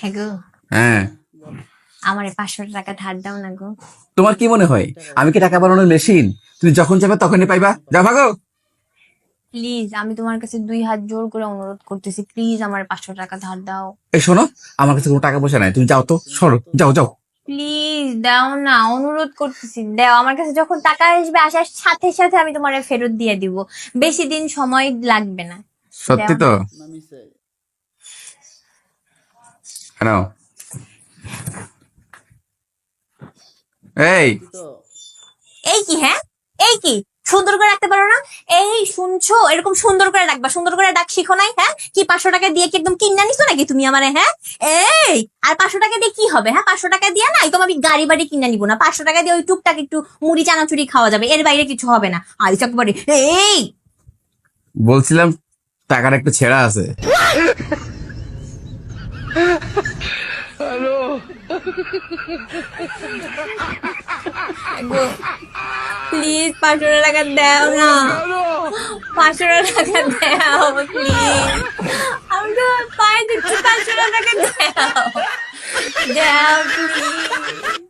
হ্যাঁ গো। হ্যাঁ। আমার পাঁচশো টাকা ধার দাও না গো। তোমার কি মনে হয়? আমি কি টাকা বানানোর মেশিন তুমি যখন যাবে তখনই পাইবা। যা ভাগো। প্লিজ আমি তোমার কাছে দুই হাত জোর করে অনুরোধ করতেছি। প্লিজ আমার পাঁচশো টাকা ধার দাও। এই শোনো আমার কাছে কোনো টাকা পয়সা নাই। তুমি যাও তো সরো। যাও যাও। প্লিজ দাও না অনুরোধ করতেছি। দাও আমার কাছে যখন টাকা আসবে আসার সাথে সাথে আমি তোমার ফেরত দিয়ে দিব। বেশি দিন সময় লাগবে না। সত্যি তো? কেন এই এই কি হ্যাঁ? এই কি? সুন্দর করে রাখতে পারো না? এই শুনছো? এরকম সুন্দর করে রাখবা। সুন্দর করে ডাক শিখো নাই হ্যাঁ? কি পাঁচশো টাকা দিয়ে কি একদম কিনা নিছো নাকি তুমি আমারে হ্যাঁ? এই আর পাঁচশো টাকা দিয়ে কি হবে হ্যাঁ? পাঁচশো টাকা দিয়ে না একদম আমি গাড়ি বাড়ি কিনা নিব না। পাঁচশো টাকা দিয়ে ওই টুকটাক একটু মুড়ি চানাচুরি খাওয়া যাবে। এর বাইরে কিছু হবে না। আই চাকবারি এই! বলছিলাম টাকার একটু ছেঁড়া আছে। প্লিজ পাঁচশো টাকা দাও না। পাঁচশো টাকা দাও প্লিজ আমি তো পায়ে দিচ্ছি, পাঁচশো টাকা দাও। দাও প্লিজ